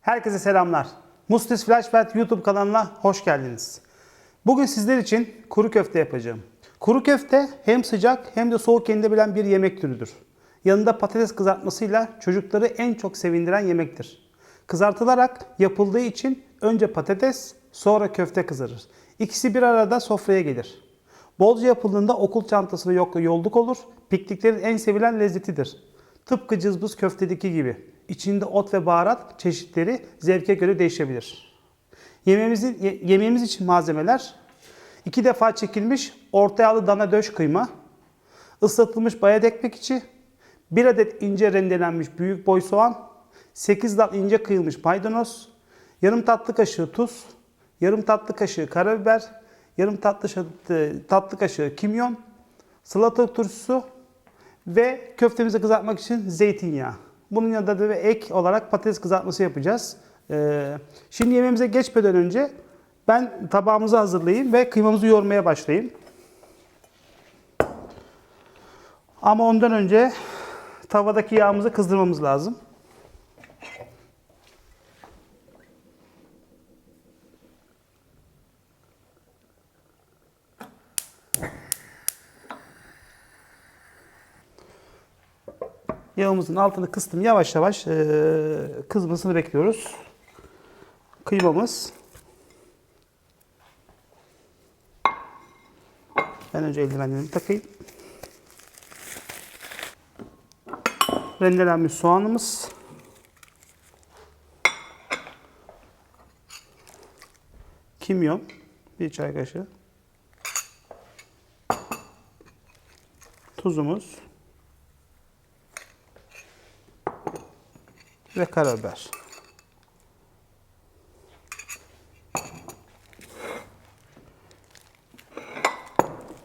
Herkese selamlar. Mustis Flashbelt YouTube kanalına hoş geldiniz. Bugün sizler için kuru köfte yapacağım. Kuru köfte hem sıcak hem de soğuk yenilebilen bir yemek türüdür. Yanında patates kızartmasıyla çocukları en çok sevindiren yemektir. Kızartılarak yapıldığı için önce patates sonra köfte kızarır. İkisi bir arada sofraya gelir. Bolca yapıldığında okul çantasına yok yolluk olur. Pikniklerin en sevilen lezzetidir. Tıpkı cızbız köftedeki gibi. İçinde ot ve baharat çeşitleri zevke göre değişebilir. Yemeğimizin, ye- yemeğimiz için malzemeler 2 defa çekilmiş orta yağlı dana döş kıyma, ıslatılmış bayat ekmek içi, 1 adet ince rendelenmiş büyük boy soğan, 8 dal ince kıyılmış maydanoz, yarım tatlı kaşığı tuz, yarım tatlı kaşığı karabiber, yarım tatlı, şa- tatlı kaşığı kimyon, salatalık turşusu ve köftemizi kızartmak için zeytinyağı. Bunun yanında da ek olarak patates kızartması yapacağız. Ee, şimdi yemeğimize geçmeden önce ben tabağımızı hazırlayayım ve kıymamızı yoğurmaya başlayayım. Ama ondan önce tavadaki yağımızı kızdırmamız lazım. Yağımızın altını kıstım. Yavaş yavaş eee, kızmasını bekliyoruz. Kıymamız. Ben önce eldivenlerimi takayım. Rendelenmiş soğanımız. Kimyon. Bir çay kaşığı. Tuzumuz. Ve karabiber.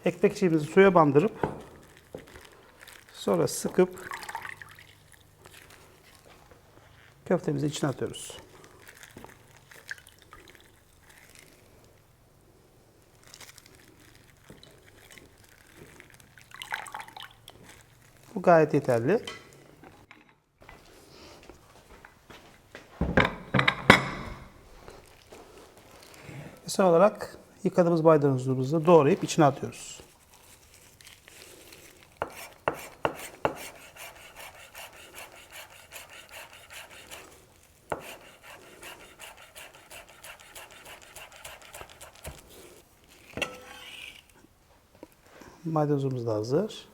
Ekmek içimizi suya bandırıp sonra sıkıp köftemizi içine atıyoruz. Bu gayet yeterli. Son olarak yıkadığımız maydanozumuzu doğrayıp içine atıyoruz. Maydanozumuz da hazır.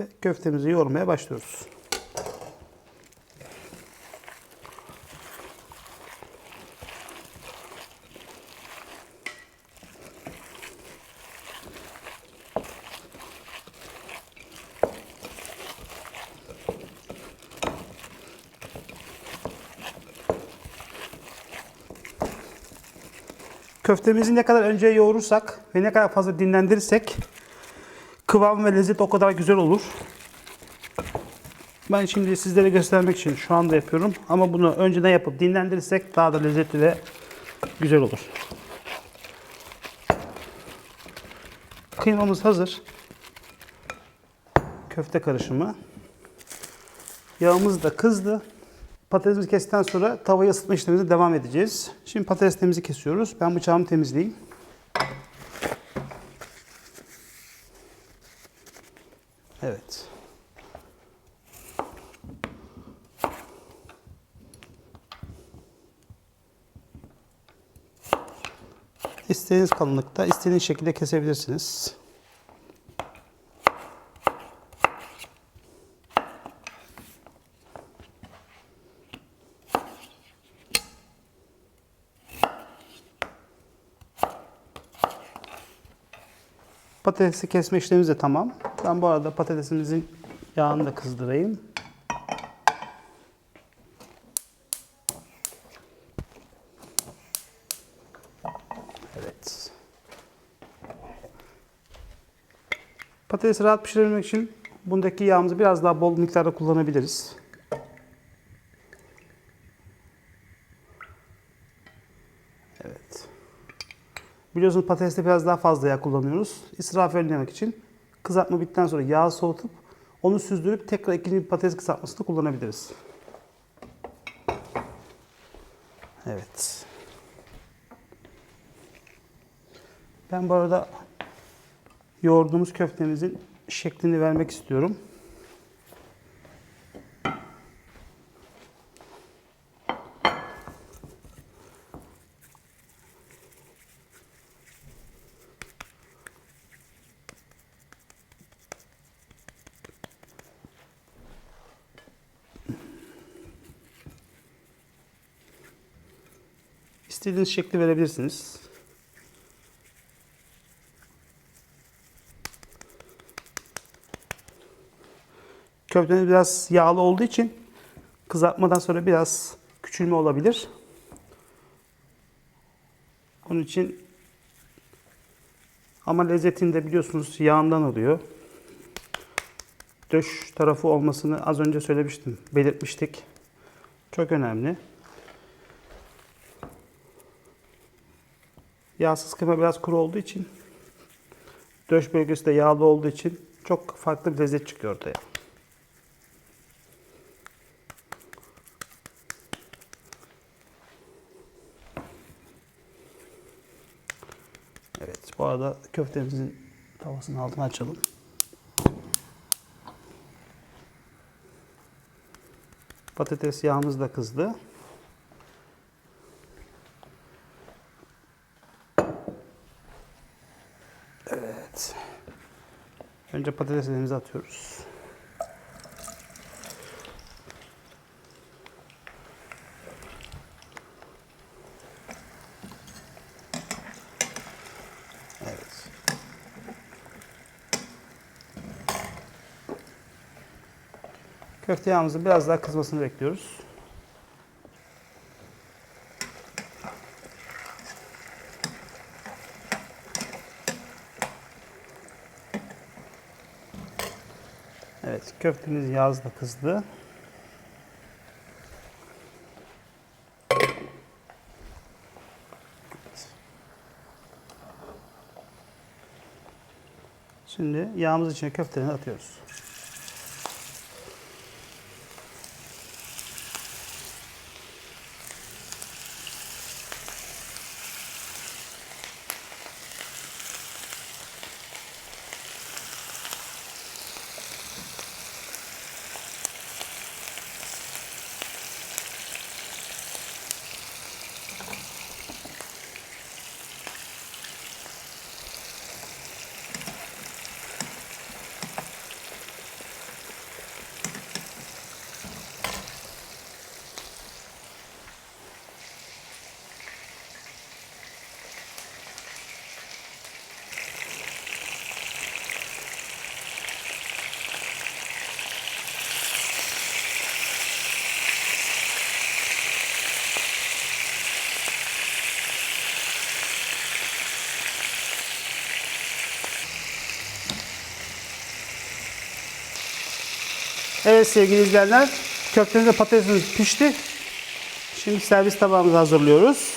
Ve köftemizi yoğurmaya başlıyoruz. Köftemizi ne kadar önce yoğurursak ve ne kadar fazla dinlendirirsek kıvam ve lezzet o kadar güzel olur. Ben şimdi sizlere göstermek için şu anda yapıyorum ama bunu önceden yapıp dinlendirirsek daha da lezzetli ve güzel olur. Kıymamız hazır. Köfte karışımı. Yağımız da kızdı. Patatesimizi kestikten sonra tavayı ısıtma işlemimize devam edeceğiz. Şimdi patateslerimizi kesiyoruz. Ben bıçağımı temizleyeyim. Evet. İstediğiniz kalınlıkta, istediğiniz şekilde kesebilirsiniz. Patatesi kesme işlemimiz de tamam. Ben bu arada patatesimizin yağını da kızdırayım. Evet. Patatesi rahat pişirebilmek için bundaki yağımızı biraz daha bol miktarda kullanabiliriz. Biliyorsunuz patateste biraz daha fazla yağ kullanıyoruz. İsraf önlemek için kızartma bittikten sonra yağı soğutup Onu süzdürüp tekrar ikinci bir patates kızartmasında kullanabiliriz. Evet. Ben bu arada yoğurduğumuz köftemizin şeklini vermek istiyorum. İstediğiniz şekli verebilirsiniz. Köfteniz biraz yağlı olduğu için kızartmadan sonra biraz küçülme olabilir. Onun için ama lezzetini de biliyorsunuz yağından alıyor. Döş tarafı olmasını az önce söylemiştim, belirtmiştik. Çok önemli. Yağsız kıyma biraz kuru olduğu için döş bölgesi de yağlı olduğu için çok farklı bir lezzet çıkıyor ortaya. Evet, bu arada köftemizin tavasının altını açalım. Patates yağımız da kızdı. Evet. Önce patateslerimizi atıyoruz. Evet. Köfte yağımızın biraz daha kızmasını bekliyoruz. Evet, köftemiz yağız da kızdı. Şimdi yağımız içine köfteleri atıyoruz. Evet sevgili izleyenler, köftemiz ve patatesimiz pişti. Şimdi servis tabağımızı hazırlıyoruz.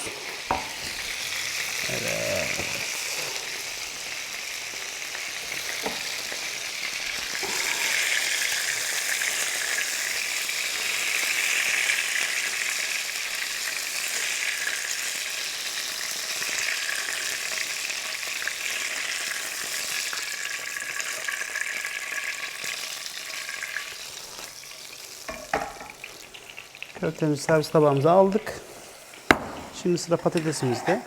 Köftemizi servis tabağımıza aldık. Şimdi sıra patatesimizde.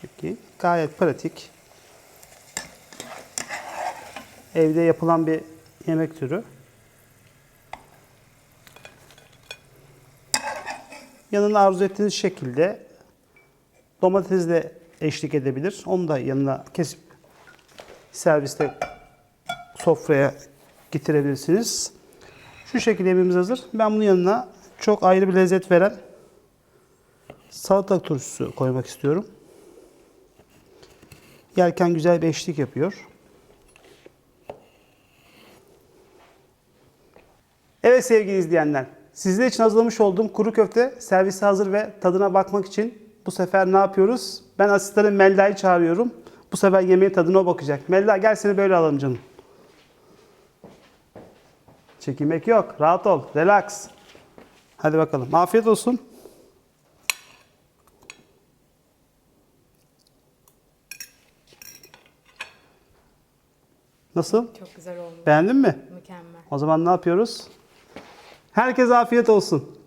Şekil. Gayet pratik. Evde yapılan bir yemek türü. Yanına arzu ettiğiniz şekilde domatesle eşlik edebilir. Onu da yanına kesip serviste sofraya getirebilirsiniz. Şu şekilde yemeğimiz hazır. Ben bunun yanına çok ayrı bir lezzet veren salatalık turşusu koymak istiyorum. Yerken güzel bir eşlik yapıyor. Evet sevgili izleyenler, sizler için hazırlamış olduğum kuru köfte servise hazır ve tadına bakmak için bu sefer ne yapıyoruz? Ben asistanım Melda'yı çağırıyorum. Bu sefer yemeğin tadına bakacak. Melda gel seni böyle alalım canım. Çekinmek yok. Rahat ol. Relax. Hadi bakalım. Afiyet olsun. Nasıl? Çok güzel oldu. Beğendin mi? Mükemmel. O zaman ne yapıyoruz? Herkese afiyet olsun.